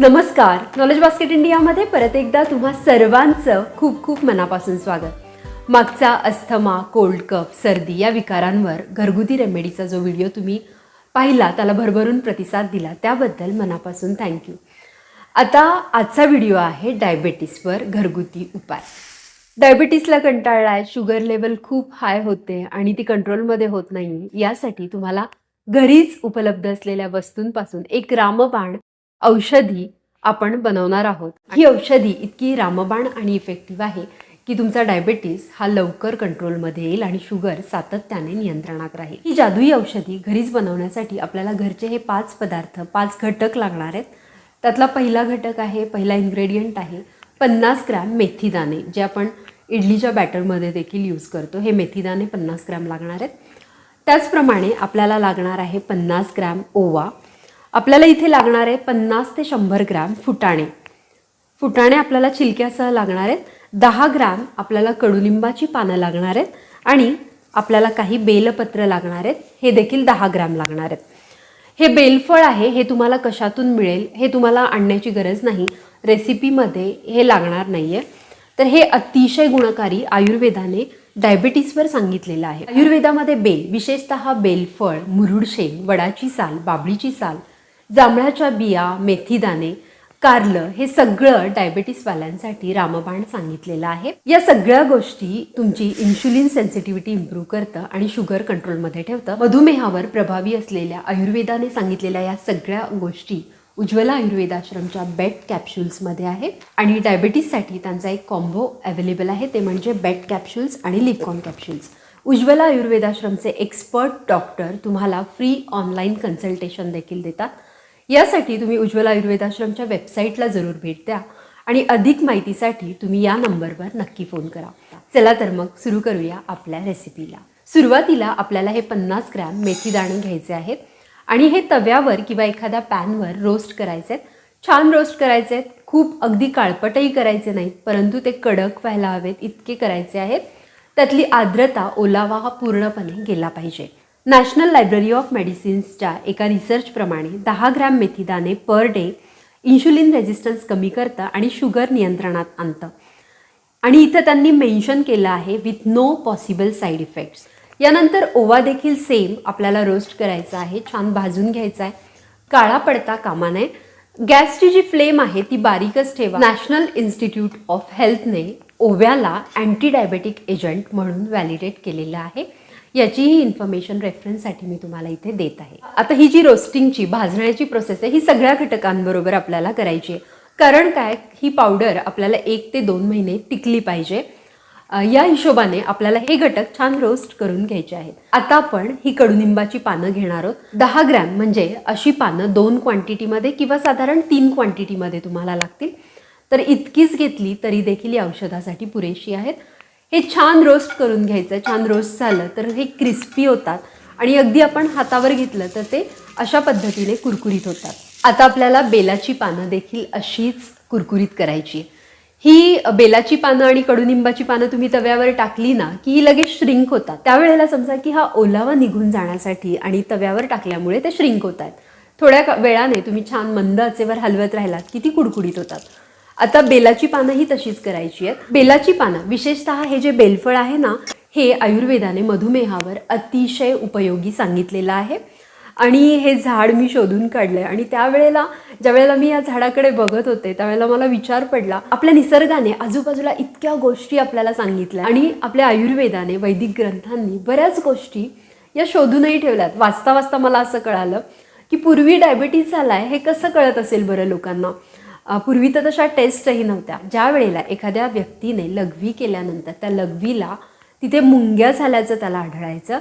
नमस्कार. Knowledge basket इंडियामध्ये परत एकदा तुम्हा सर्वांचं खूप खूप मनापासून स्वागत. मागचा अस्थमा कोल्ड कप सर्दी या विकारांवर घरगुती रेमेडीचा जो व्हिडिओ तुम्ही पाहिला त्याला भरभरून प्रतिसाद दिला त्याबद्दल मनापासून थँक्यू आता आजचा व्हिडिओ आहे डायबेटीसवर घरगुती उपाय. डायबिटीसला कंटाळला आहे शुगर लेवल खूप हाय होते आणि ती कंट्रोलमध्ये होत नाही यासाठी तुम्हाला घरीच उपलब्ध असलेल्या वस्तूंपासून एक रामबाण औषधी आपण बनवणार आहोत. ही औषधी इतकी रामबाण आणि इफेक्टिव्ह आहे की तुमचा डायबेटीस हा लवकर कंट्रोलमध्ये येईल आणि शुगर सातत्याने नियंत्रणात राहील. ही जादुई औषधी घरीच बनवण्यासाठी आपल्याला घरचे हे पाच पदार्थ पाच घटक लागणार आहेत. त्यातला पहिला घटक आहे पहिला इन्ग्रेडियंट आहे पन्नास ग्रॅम मेथीदाणे जे आपण इडलीच्या बॅटरमध्ये देखील यूज करतो. हे मेथीदाणे पन्नास ग्रॅम लागणार आहेत. त्याचप्रमाणे आपल्याला लागणार आहे पन्नास ग्रॅम ओवा. आपल्याला इथे लागणार आहे पन्नास ते शंभर ग्रॅम फुटाणे. फुटाणे आपल्याला छिलक्यासह लागणार आहेत. दहा ग्रॅम आपल्याला कडुलिंबाची पानं लागणार आहेत आणि आपल्याला काही बेलपत्र लागणार आहेत. हे देखील दहा ग्रॅम लागणार आहेत. हे बेलफळ आहे हे तुम्हाला कशातून मिळेल हे तुम्हाला आणण्याची गरज नाही. रेसिपीमध्ये हे लागणार नाही आहे तर हे अतिशय गुणकारी आयुर्वेदाने डायबिटीसवर सांगितलेलं आहे. आयुर्वेदामध्ये बेल विशेषतः बेलफळ मुरुडशेंग वडाची साल बाबळीची साल जांभळाच्या बिया मेथीदाणे कारलं हे सगळं डायबिटीसवाल्यांसाठी रामबाण सांगितलेलं आहे. या सगळ्या गोष्टी तुमची इन्शुलिन सेन्सिटिव्हिटी इम्प्रूव्ह करतं आणि शुगर कंट्रोलमध्ये ठेवतं. मधुमेहावर प्रभावी असलेल्या आयुर्वेदाने सांगितलेल्या या सगळ्या गोष्टी उज्ज्वला आयुर्वेदाश्रमच्या बेट कॅप्सूल्समध्ये आहे. आणि डायबिटीससाठी त्यांचा एक कॉम्बो अवेलेबल आहे. ते म्हणजे बेट कॅप्सूल्स आणि लिपकॉन कॅप्सूल्स उज्ज्वला आयुर्वेदाश्रमचे एक्सपर्ट डॉक्टर तुम्हाला फ्री ऑनलाईन कन्सल्टेशन देखील देतात. यासाठी तुम्ही उज्जवल आयुर्वेद आश्रमच्या वेबसाईटला जरूर भेट द्या. आणि अधिक माहितीसाठी तुम्ही या नंबरवर नक्की फोन करा. चला तर मग सुरू करूया आपल्या रेसिपीला सुरुवातीला आपल्याला हे पन्नास ग्रॅम मेथी दाणे घ्यायचे आहेत. आणि हे तव्यावर किंवा एखाद्या पॅनवर रोस्ट करायचे आहेत छान रोस्ट करायचे आहेत खूप अगदी काळपटही करायचे नाहीत परंतु ते कडक व्हायला हवेत इतके करायचे आहेत. त्यातली आर्द्रता ओलावा हा पूर्णपणे गेला पाहिजे. नॅशनल लायब्ररी ऑफ मेडिसिन्सच्या एका रिसर्चप्रमाणे दहा ग्रॅम मेथीदाणे पर डे इन्शुलिन रेझिस्टन्स कमी करतं आणि शुगर नियंत्रणात आणतं. आणि इथं त्यांनी मेन्शन केलं आहे with no possible side effects. यानंतर ओवा देखील सेम आपल्याला रोस्ट करायचा आहे छान भाजून घ्यायचा आहे. काळा पडता कामा नये. गॅसची जी फ्लेम आहे ती बारीकच ठेवा. नॅशनल इन्स्टिट्यूट ऑफ हेल्थने ओव्याला अँटी डायबेटिक एजंट म्हणून व्हॅलिडेट केलेलं आहे. याचीही इन्फॉर्मेशन रेफरन्ससाठी मी तुम्हाला इथे देत आहे. आता ही जी रोस्टिंगची भाजण्याची प्रोसेस आहे ही सगळ्या घटकांबरोबर आपल्याला करायची आहे. कारण काय? ही पावडर आपल्याला एक ते दोन महिने टिकली पाहिजे. या हिशोबाने आपल्याला हे घटक छान रोस्ट करून घ्यायचे आहेत. आता आपण ही कडुनिंबाची पानं घेणार आहोत. दहा ग्रॅम म्हणजे अशी पानं दोन क्वांटिटीमध्ये किंवा साधारण तीन क्वांटिटीमध्ये तुम्हाला लागतील. तर इतकीच घेतली तरी देखील या औषधासाठी पुरेशी आहेत. हे छान रोस्ट करून घ्यायचं छान रोस्ट झालं तर हे क्रिस्पी होतात. आणि अगदी आपण हातावर घेतलं तर ते अशा पद्धतीने कुरकुरीत होतात. आता आपल्याला बेलाची पानं देखील अशीच कुरकुरीत करायची ही बेलाची पानं आणि कडुनिंबाची पानं तुम्ही तव्यावर टाकली ना की ही लगेच श्रिंक होतात. त्यावेळेला समजा की हा ओलावा निघून जाण्यासाठी आणि तव्यावर टाकल्यामुळे ते श्रिंक होतात. थोड्या वेळाने तुम्ही छान मंद आचेवर हलवत राहिलात की ती कुडकुडीत होतात. आता बेलाची पानं ही तशीच करायची आहेत. बेलाची पानं विशेषतः हे जे बेलफळ आहे ना हे आयुर्वेदाने मधुमेहावर अतिशय उपयोगी सांगितलेलं आहे. आणि हे झाड मी शोधून काढलंय. आणि त्यावेळेला ज्या वेळेला मी या झाडाकडे बघत होते त्यावेळेला मला विचार पडला आपल्या निसर्गाने आजूबाजूला इतक्या गोष्टी आपल्याला सांगितल्या. आणि आपल्या आयुर्वेदाने वैदिक ग्रंथांनी बऱ्याच गोष्टी या शोधूनही ठेवल्यात. वाचता वाचता मला असं कळालं की पूर्वी डायबिटीज आहे हे कसं कळत असेल बरं लोकांना? पूर्वी तर तशा टेस्टही नव्हत्या. ज्या वेळेला एखाद्या व्यक्तीने लघवी केल्यानंतर त्या लघवीला तिथे मुंग्या झाल्याचं त्याला आढळायचं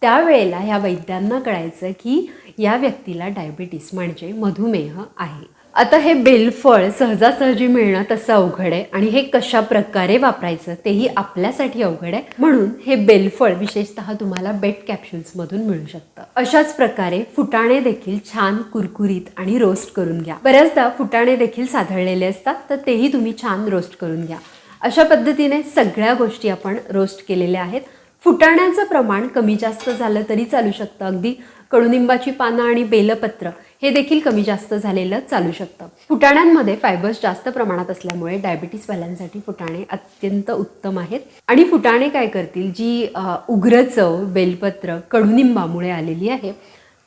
त्यावेळेला ह्या वैद्यांना कळायचं की या व्यक्तीला डायबिटीस म्हणजे मधुमेह आहे. आता हे बेलफळ सहजासहजी मिळणं तसं अवघड आहे आणि हे कशा प्रकारे वापरायचं तेही आपल्यासाठी अवघड आहे. म्हणून हे बेलफळ विशेषतः तुम्हाला बेट कॅप्सूल्समधून मिळू शकतं. अशाच प्रकारे फुटाणे देखील छान कुरकुरीत आणि रोस्ट करून घ्या. बऱ्याचदा फुटाणे देखील साधळलेले असतात तर तेही तुम्ही छान रोस्ट करून घ्या. अशा पद्धतीने सगळ्या गोष्टी आपण रोस्ट केलेल्या आहेत. फुटाण्याचं प्रमाण कमी जास्त झालं तरी चालू शकतं अगदी. कडुनिंबाची पानं आणि बेलपत्र हे देखील कमी जास्त झालेलं चालू शकतं. फुटाण्यांमध्ये फायबर्स जास्त प्रमाणात असल्यामुळे डायबिटीसवाल्यांसाठी फुटाणे अत्यंत उत्तम आहेत. आणि फुटाणे काय करतील? जी उग्र चव बेलपत्र कडुनिंबामुळे आलेली आहे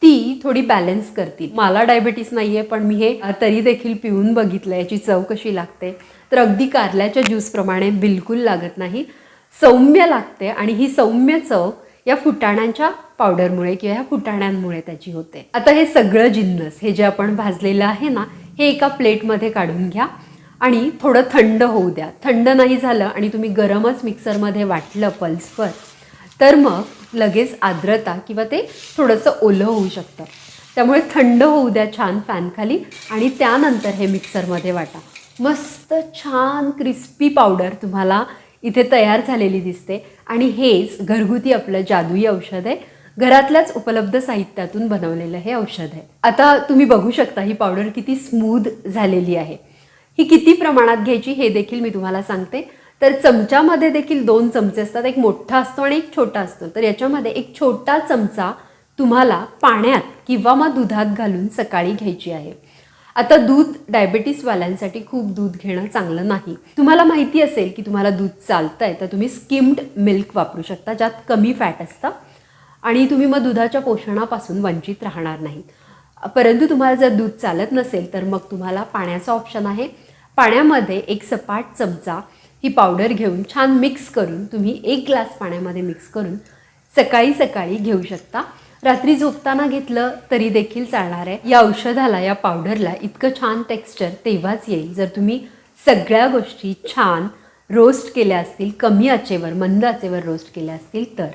ती थोडी बॅलन्स करतील. मला डायबिटीस नाही आहे पण मी हे तरी देखील पिऊन बघितलं याची चव कशी लागते. तर अगदी कारल्याच्या ज्यूसप्रमाणे बिलकुल लागत नाही. सौम्य लागते आणि ही सौम्य चव या फुटाण्यांच्या पावडरमुळे किंवा ह्या फुटाण्यांमुळे त्याची होते. आता हे सगळं जिन्नस हे जे आपण भाजलेलं आहे ना हे एका प्लेटमध्ये काढून घ्या आणि थोडं थंड होऊ द्या. थंड नाही झालं आणि तुम्ही गरमच मिक्सरमध्ये वाटलं पल्सवर तर मग लगेच आर्द्रता किंवा ते थोडंसं ओलं होऊ शकतं. त्यामुळे थंड होऊ द्या छान फॅनखाली आणि त्यानंतर हे मिक्सरमध्ये वाटा. मस्त छान क्रिस्पी पावडर तुम्हाला इथे तयार झालेली दिसते. आणि हेच घरगुती आपलं जादुई औषध आहे. घरातल्याच उपलब्ध साहित्यातून बनवलेलं हे औषध आहे. आता तुम्ही बघू शकता ही पावडर किती स्मूथ झालेली आहे. ही किती प्रमाणात घ्यायची हे देखील मी तुम्हाला सांगते. तर चमच्यामध्ये देखील दोन चमचे असतात. एक मोठा असतो आणि एक छोटा असतो. तर याच्यामध्ये एक छोटा चमचा तुम्हाला पाण्यात किंवा मग दुधात घालून सकाळी घ्यायची आहे. आता दूध डायबिटीसवाल्यांसाठी खूप दूध घेणं चांगलं नाही. तुम्हाला माहिती असेल की तुम्हाला दूध चालतंय तर तुम्ही स्किम्ड मिल्क वापरू शकता ज्यात कमी फॅट असतं. आणि तुम्ही मग दुधाच्या पोषणापासून वंचित राहणार नाहीत. परंतु तुम्हाला जर दूध चालत नसेल तर मग तुम्हाला पाण्याचा ऑप्शन आहे. पाण्यामध्ये एक सपाट चमचा ही पावडर घेऊन छान मिक्स करून तुम्ही एक ग्लास पाण्यामध्ये मिक्स करून सकाळी सकाळी घेऊ शकता. रात्री झोपताना घेतलं तरी देखील चालणार आहे. या औषधाला या पावडरला इतकं छान टेक्स्चर तेव्हाच येईल जर तुम्ही सगळ्या गोष्टी छान रोस्ट केल्या असतील कमी आचेवर मंद आचेवर रोस्ट केल्या असतील तर.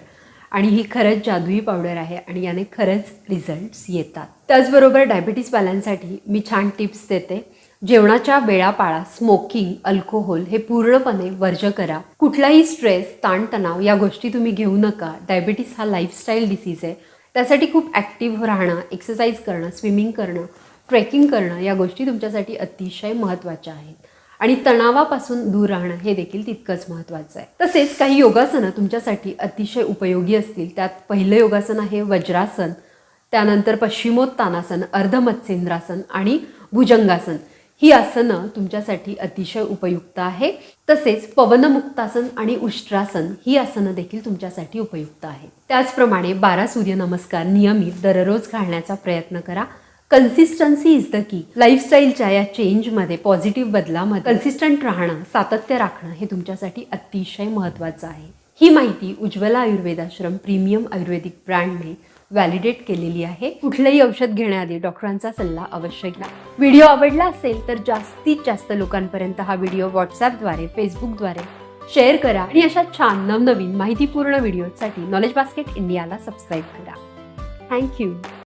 आणि ही खरंच जादुई पावडर आहे आणि याने खरंच रिझल्ट्स येतात. त्याचबरोबर डायबिटीसवाल्यांसाठी मी छान टिप्स देते. जेवणाच्या वेळा पाळा स्मोकिंग अल्कोहोल हे पूर्णपणे वर्ज करा. कुठलाही स्ट्रेस ताणतणाव या गोष्टी तुम्ही घेऊ नका. डायबिटीस हा लाईफस्टाईल डिसीज आहे. त्यासाठी खूप ॲक्टिव्ह राहणं एक्सरसाइज करणं स्विमिंग करणं ट्रेकिंग करणं या गोष्टी तुमच्यासाठी अतिशय महत्त्वाच्या आहेत. आणि तणावापासून दूर राहणं हे देखील तितकंच महत्त्वाचं आहे. तसेच काही योगासनं तुमच्यासाठी अतिशय उपयोगी असतील. त्यात पहिलं योगासन आहे वज्रासन त्यानंतर पश्चिमोत्तानासन अर्धमत्स्येंद्रासन आणि भुजंगासन. ही आसनं तुमच्यासाठी अतिशय उपयुक्त आहे. तसेच पवनमुक्तासन आणि उष्ट्रासन ही आसनं देखील तुमच्यासाठी उपयुक्त आहे. त्याचप्रमाणे बारा सूर्यनमस्कार नियमित दररोज घालण्याचा प्रयत्न करा. कन्सिस्टन्सी इज द की लाईफस्टाईलच्या या चेंजमध्ये पॉझिटिव्ह बदलामध्ये कन्सिस्टंट राहणं सातत्य राखणं हे तुमच्यासाठी अतिशय महत्त्वाचं आहे. ही माहिती उज्ज्वला आयुर्वेदाश्रम प्रीमियम आयुर्वेदिक ब्रँडने व्हॅलिडेट केलेली आहे. कुठलंही औषध घेण्याआधी डॉक्टरांचा सल्ला अवश्य घ्या. व्हिडिओ आवडला असेल तर जास्तीत जास्त लोकांपर्यंत हा व्हिडिओ व्हॉट्सॲपद्वारे फेसबुकद्वारे शेअर करा आणि अशा छान नवनवीन माहितीपूर्ण व्हिडिओसाठी नॉलेज बास्केट इंडियाला सबस्क्राईब करा. Thank you